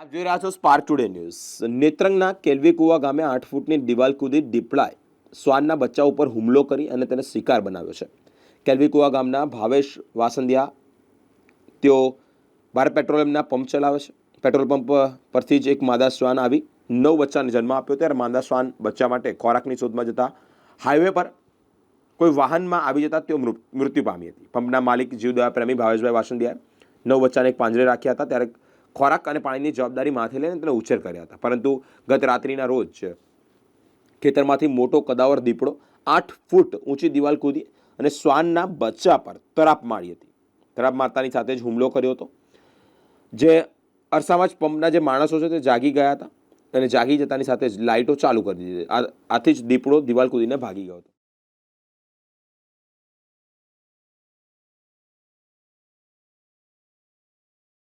આપ જોઈ રહ્યા છો સ્પાર્ક ટુડે ન્યૂઝ નેત્રંગના કેલ્વીકુવા ગામે આઠ ફૂટની દિવાલ કૂદી દીપડાએ શ્વાનના બચ્ચા ઉપર હુમલો કરી અને તેને શિકાર બનાવ્યો છે. કેલ્વીકુવા ગામના ભાવેશ વાસંદિયા તેઓ ભારત પેટ્રોલિયમના પંપ ચલાવે છે. પેટ્રોલ પંપ પરથી જ એક માદા શ્વાન આવી. નવ બચ્ચાને જન્મ આપ્યો ત્યારે માદા શ્વાન બચ્ચા માટે ખોરાકની શોધમાં જતા હાઈવે પર કોઈ વાહનમાં આવી જતા તેઓ મૃત્યુ પામી હતી. પંપના માલિક જીવદયા પ્રેમી ભાવેશભાઈ વાસંદિયાએ નવ બચ્ચાને એક પાંજરે રાખ્યા હતા ત્યારે ખોરાક અને પાણીની જવાબદારી માથે લઈને તેને ઉછેર કર્યા હતા. પરંતુ ગત રાત્રિના રોજ ખેતરમાંથી મોટો કદાવર દીપડો આઠ ફૂટ ઊંચી દિવાલ કૂદી અને શ્વાનના બચ્ચા પર તરાપ મારી હતી. તરાપ મારતાની સાથે જ હુમલો કર્યો હતો. જે અરસામાં જ પંપના જે માણસો છે તે જાગી ગયા હતા અને જાગી જતાની સાથે જ લાઇટો ચાલુ કરી દીધી. આથી જ દીપડો દિવાલ કૂદીને ભાગી ગયો હતો.